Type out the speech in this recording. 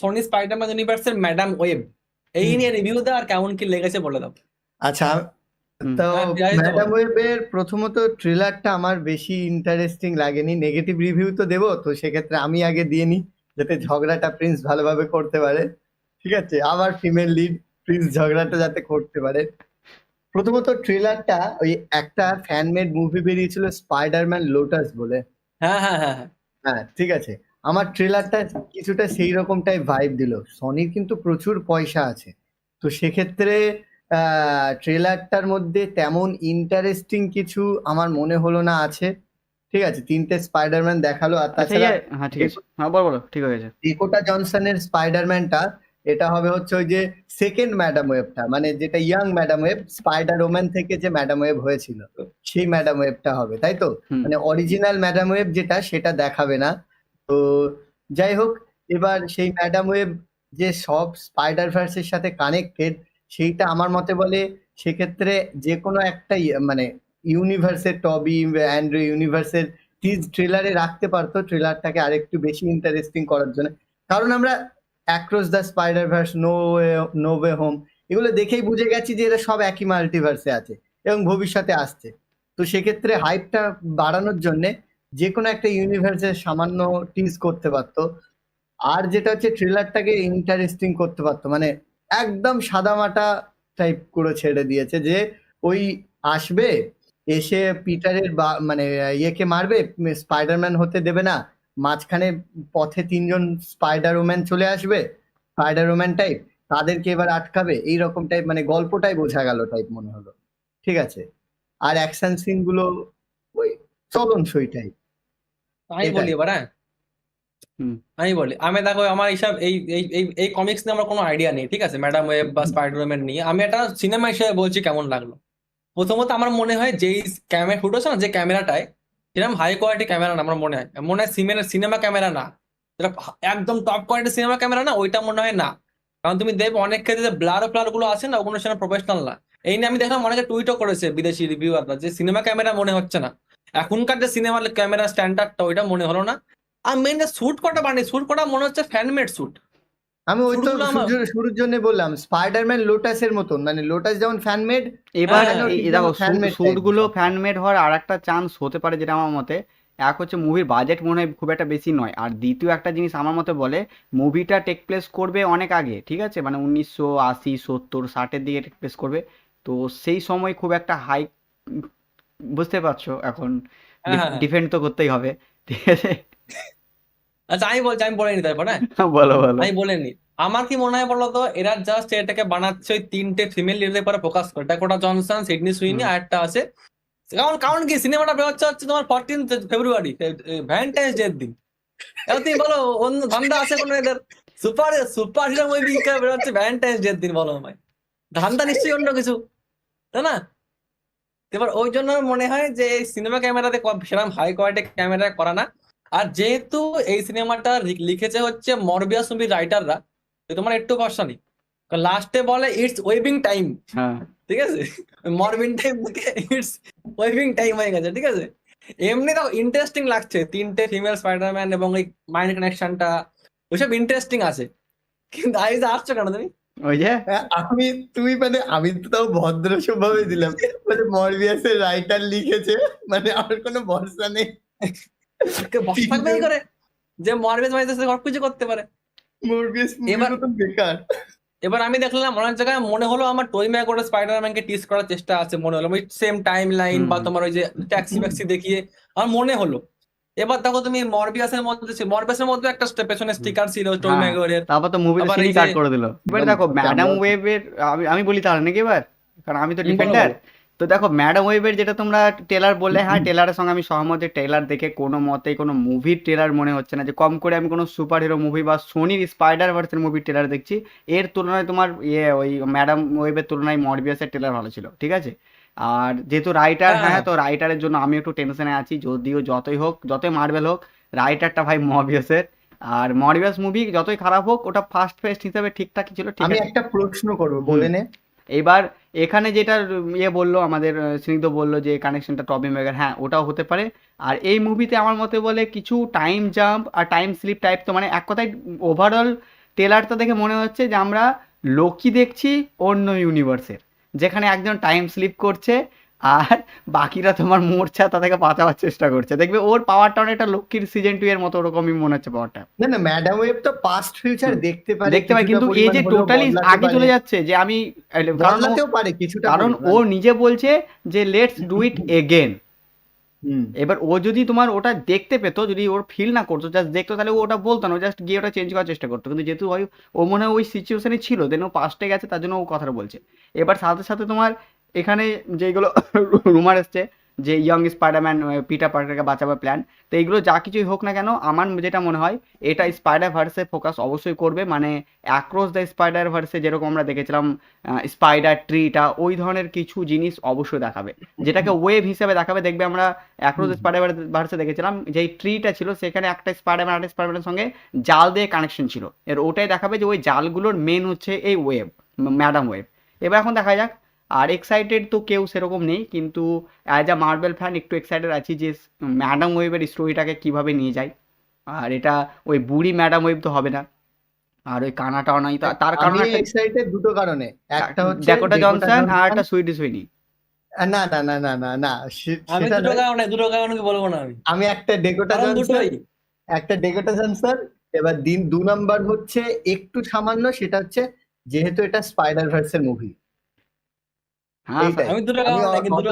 Sony Spiderman ইউনিভার্সের Madame Web এই নিয়ে রিভিউ দাও আর কেমন কি লেগেছে বলে দাও। আচ্ছা তো হ্যাঁ, তো ম্যাডাম। ওয়েবের প্রথমত ট্রেলারটা আমার বেশি ইন্টারেস্টিং লাগেনি। নেগেটিভ রিভিউ তো দেবো তো সেক্ষেত্রে আমি আগে দিয়ে নিই যাতে ঝগড়াটা প্রিন্স ভালোভাবে করতে পারে। ঠিক আছে? আবার ফিমেল লিড প্রিন্স ঝগড়াটা যাতে করতে পারে। প্রথমত ট্রেলারটা ওই একটা ফ্যানমেড মুভি বেরিয়েছিল স্পাইডারম্যান লোটাস বলে। হ্যাঁ হ্যাঁ হ্যাঁ হ্যাঁ। হ্যাঁ ঠিক আছে। আমার ট্রেলারটা কিছুটা সেই রকমটাই ভাইব দিল। সনির কিন্তু প্রচুর পয়সা আছে। তো সেক্ষেত্রে ট্রেলারটার মধ্যে তেমন ইন্টারেস্টিং কিছু আমার মনে হলো না আছে। ঠিক আছে তিনটে স্পাইডারম্যান দেখাল আর আচ্ছা তাছাড়া ইয়ে হ্যাঁ ঠিক আছে। হ্যাঁ বলো বলো ঠিক হয়ে গেছে। ডেকোটা জনসনের স্পাইডারম্যানটা এটা হবে হচ্ছে ওই যে সেকেন্ড ম্যাডাম ওয়েবটা মানে যেটা young Madame Web spider woman থেকে যে ম্যাডাম ওয়েব হয়েছিল সেই ম্যাডাম ওয়েবটা হবে তাই তো? মানে অরিজিনাল ম্যাডাম ওয়েব যেটা সেটা দেখাবে না। তো যাই হোক, এবার সেই ম্যাডাম ওয়েব যে সব স্পাইডার ভার্সের সাথে কানেক্টেড সেইটা আমার মতে বলে সেক্ষেত্রে যে কোনো একটা মানে ইউনিভার্সের টবি অ্যান্ড্রু ইউনিভার্সের টিজ ট্রেলারে রাখতে পারতো ট্রেলারটাকে আরেকটু বেশি ইন্টারেস্টিং করার জন্য। কারণ আমরা across the spider verse no no way home এগুলো দেখেই বুঝে গেছি যে এরা সব একই মাল্টিভার্সে আছে এবং ভবিষ্যতে আসছে। তো সেক্ষেত্রে হাইপটা বাড়ানোর জন্য যে কোনো একটা ইউনিভার্সের সামান্য টিজ করতে পারতো। আর যেটা হচ্ছে ট্রেলারটাকে ইন্টারেস্টিং করতে পারতো। মানে একদম সাদামাটা টাইপ করে ছেড়ে দিয়েছে যে ওই আসবে, এসে পিটারের বা মানে ইয়েকে মারবে, স্পাইডারম্যান হতে দেবে না। মাঝখানে পথে তিনজন স্পাইডার ওম্যান চলে আসবে স্পাইডার ওম্যান টাইপ তাদেরকে এবার আটকাবে এই রকম টাইপ মানে গল্পটাই বোঝা গেল টাইপ মনে হলো। ঠিক আছে? আর অ্যাকশন সিনগুলো ওই চলন সই টাইপ আমি। বলি এবার? হ্যাঁ। আমি বলি। আমি দেখো আমার এইসব এই এই এই কমিক্স নিয়ে আমার কোনো আইডিয়া নেই ঠিক আছে? ম্যাডাম ওয়েব বা স্পাইডারম্যান নিয়ে। আমি একটা সিনেমা হিসেবে বলছি কেমন লাগল। প্রথমত আমার মনে হয় যেই ক্যামেরা ফুটেছে না যে ক্যামেরাটায় সেরকম হাই কোয়ালিটি ক্যামেরা না আমার মনে হয়। মনে হয় সিমের সিনেমা ক্যামেরা না। যেটা একদম টপ কোয়ালিটি সিনেমা ক্যামেরা না ওইটা মনে হয় না। কারণ তুমি দেখবে অনেক ক্ষেত্রে ব্লার ফ্লারগুলো আছে না ওগুলো সেটা প্রফেশনাল না। এই নিয়ে আমি দেখলাম অনেকে টুইটও করেছে বিদেশি রিভিউয়াররা যে সিনেমা ক্যামেরা মনে হচ্ছে না। এখনকার যে সিনেমার ক্যামেরা স্ট্যান্ডার্ডটা ওইটা মনে হলো না। আর মেন স্যুট কটা বানিয়ে স্যুট কটা মনে হচ্ছে ফ্যানমেড স্যুট আমি ওই তো শুরুর জন্য বললাম স্পাইডারম্যান লোটাসের মতন। মানে লোটাস যেমন ফ্যানমেড এবার হ্যাঁ, এই- এই দেখো স্যুটগুলো সব। ফ্যান মেড হওয়ার আর একটা চান্স হতে পারে যেটা আমার মতে। এক হচ্ছে মুভির বাজেট মনে হয় খুব একটা বেশি নয়। আর দ্বিতীয় একটা জিনিস আমার মতে বলে মুভিটা টেক প্লেস করবে অনেক আগে ঠিক আছে? মানে উনিশশো আশি সত্তর ষাটের দিকে টেক প্লেস করবে। তো সেই সময় খুব একটা হাই বুঝতে পারছ এখন হ্যাঁ, হ্যাঁ, হ্যাঁ। ডিফেন্ড তো করতেই হবে ঠিক আছে? আচ্ছা আমি বলছি আমি বলে নি তারপর হ্যাঁ বলো বলো। আমি বলে নি। আমার কি মনে হয় বলতো এরা জাস্ট এটাকে বানাচ্ছে ওই তিনটে ফিমেল লিডের পরে ফোকাস করে। ডাকোটা জনসন সিডনি সুইনি হুম। আর একটা আছে। কারণ কারণ কি সিনেমাটা বেরোচ্ছে হচ্ছে তোমার ফোরটিন ফেব্রুয়ারি ভ্যালেন্টাইন্স ডে দিন। এবার তুমি বলো অন্য ধান্দা আছে কোনো এদের? সুপার সুপার হিরো মুভি বেরোচ্ছে ভ্যালেন্টাইন্স ডে দিন বলো আমায়। ধান্দা নিশ্চয়ই অন্য কিছু তাই না? এবার ওই জন্য মনে হয় যে এই সিনেমা ক্যামেরাতে সেরকম হাই কোয়ালিটি ক্যামেরা করা না। আর যেহেতু এই সিনেমাটা লিখেছে হচ্ছে মরবিয়াস মুভির রাইটাররা তোমার একটু ভরসা নেই। লাস্টে বলে ইটস ওয়েবিং টাইম হ্যাঁ। ঠিক আছে? মরবিন টাইম থেকে ইটস ওয়েবিং টাইম হয়ে গেছে ঠিক আছে? এমনি তো ইন্টারেস্টিং লাগছে। তিনটে ফিমেল স্পাইডারম্যান এবং এই মাইন্ড কানেকশনটা ওইসব ইন্টারেস্টিং আছে। কিন্তু আইজ আসছো কেন তুমি? ওই যে? হ্যাঁ, আমি তুমি মানে আমি তো তাও ভদ্র স্বভাবে দিলাম। মানে মরবিয়াসের রাইটার লিখেছে মানে আমার কোনো ভরসা নেই। করে যে মরবিয়াস মাইন্ড সব কিছু করতে পারে। মরবিয়াস এবার- মতন বেকার। এবার আমি দেখলাম অনেক জায়গায় মনে হলো আমার টই ম্যাক করে স্পাইডারম্যানকে টিস করার চেষ্টা আছে মনে হলো। ওই সেম টাইম লাইন বা তোমার ওই যে ট্যাক্সি ম্যাক্সি দেখিয়ে আমার মনে হলো। এবার দেখো তুমি মরবিয়াসের মধ্যে মরবিয়াসের মধ্যে একটা স্টেপ পেছনে স্টিকার ছিল টম হ্যাঁ। তারপর তো মুভিতে সিনি কাট করে দিল। এবার দেখো ম্যাডাম ওয়েবের আমি আমি বলি তাহলে নাকি এবার? কারণ আমি তো ডিফেন্ডার। তো দেখো ম্যাডাম ওয়েবের যেটা তোমরা টেলার বললে হ্যাঁ টেলারের সঙ্গে আমি সহমত টেলার দেখে কোনো মতেই কোনো মুভির টেলার মনে হচ্ছে না। যে কম করে আমি কোনো সুপার হিরো মুভি বা সোনির স্পাইডার ভার্সের মুভির টেলার দেখছি এর তুলনায় তোমার ইয়ে ওই ম্যাডাম ওয়েবের তুলনায় মরবিয়াসের টেলার ভালো ছিল ঠিক আছে? আর যেহেতু রাইটার হ্যাঁ। হ্যাঁ তো রাইটারের জন্য আমি একটু টেনশনে আছি যদিও যতই হোক যতই মার্বেল হোক রাইটারটা ভাই মরবিয়াসের আর মরবিয়াস মুভি যতই খারাপ হোক ওটা ফার্স্ট ফেস্ট হিসাবে ঠিকঠাকই ছিল ঠিক আমি একটা প্রশ্ন করব বলে নে। এবার এখানে যেটা ইয়ে বলল, আমাদের স্নিগ্ধ বলল যে কানেকশনটা টবি হয়ে হ্যাঁ ওটাও হতে পারে। আর এই মুভিতে আমার মতে বলে কিছু টাইম জাম্প আর টাইম স্লিপ টাইপ তো মানে এক কথায় ওভারঅল টেলারটা দেখে মনে হচ্ছে যে আমরা লোকি দেখছি অন্য ইউনিভার্সের যেখানে একজন টাইম স্লিপ করছে আর বাকিরা তোমার মোর্চা তা থেকে বাঁচাবার চেষ্টা করছে। দেখবে ওর পাওয়ারটা অনেকটা লক্ষ্মীর সিজন টু এর মতো ওরকমই মনে হচ্ছে পাওয়ারটা না না ম্যাডাম ওয়েব তো পাস্ট ফিউচার দেখতে পারে দেখতে কিছুটা কিন্তু এই যে টোটালি আগে চলে যাচ্ছে যে আমি বদলাতেও পারে কিছুটা কারণ ও নিজে বলছে যে লেটস ডু ইট এগেন এবার ও যদি তোমার ওটা দেখতে পেতো যদি ওর ফিল না করতো জাস্ট দেখতো তাহলে ও ওটা বলতো না জাস্ট গিয়ে ওটা চেঞ্জ করার চেষ্টা করতো। কিন্তু যেহেতু ওই ও মনে হয় ওই সিচুয়েশনে ছিল দেন ও পাস্টে গেছে তার জন্য ও কথাটা বলছে। এবার সাথে সাথে তোমার এখানে যেগুলো রুমার এসছে যে ইয়ং স্পাইডারম্যান পিটার পার্কারকে বাঁচাবার প্ল্যান তো এইগুলো যা কিছুই হোক না কেন আমার যেটা মনে হয় এটা স্পাইডার ভার্সে ফোকাস অবশ্যই করবে মানে অ্যাক্রস দ্য স্পাইডার ভার্সে যেরকম আমরা দেখেছিলাম স্পাইডার ট্রিটা ওই ধরনের কিছু জিনিস অবশ্যই দেখাবে। যেটাকে ওয়েভ হিসেবে দেখাবে দেখবে আমরা অ্যাক্রস স্পাইডার ভার্সে দেখেছিলাম যেই ট্রিটা ছিল সেখানে একটা স্পাইডারম্যান একটা স্পাইডারম্যানের সঙ্গে জাল দিয়ে কানেকশন ছিল। এর ওটাই দেখাবে যে ওই জালগুলোর মেন হচ্ছে এই ওয়েভ ম্যাডাম ওয়েভ এবার এখন দেখা যাক আর এক্সাইটেড তো কেউ সেরকম নেই কিন্তু অ্যাজ আ মার্বেল ফ্যান একটু এক্সাইটেড আছি যে ম্যাডাম ওয়েভের স্টোরিটাকে কীভাবে নিয়ে যায়। আর এটা ওই বুড়ি ম্যাডাম ওয়েভ তো হবে না। আর ওই কানাটাও নাই তার কারণে এক্সাইটেড দুটো কারণে। একটা হচ্ছে ড্যাকোটা জনসন আর একটা সুইটি সুইনি না না না না না না আমি সেটা দুটো। কারণে দুটো কারণ বলব না আমি। আমি একটা ডেকোটা জনসন একটা ডেকোটা জনসন এবার দিন দু নাম্বার হচ্ছে একটু সামান্য সেটা হচ্ছে যেহেতু এটা স্পাইডার ভার্সের মুভি হ্যাঁ এইটাই। আমি দুটো আমি কারণ অ- কিন্তু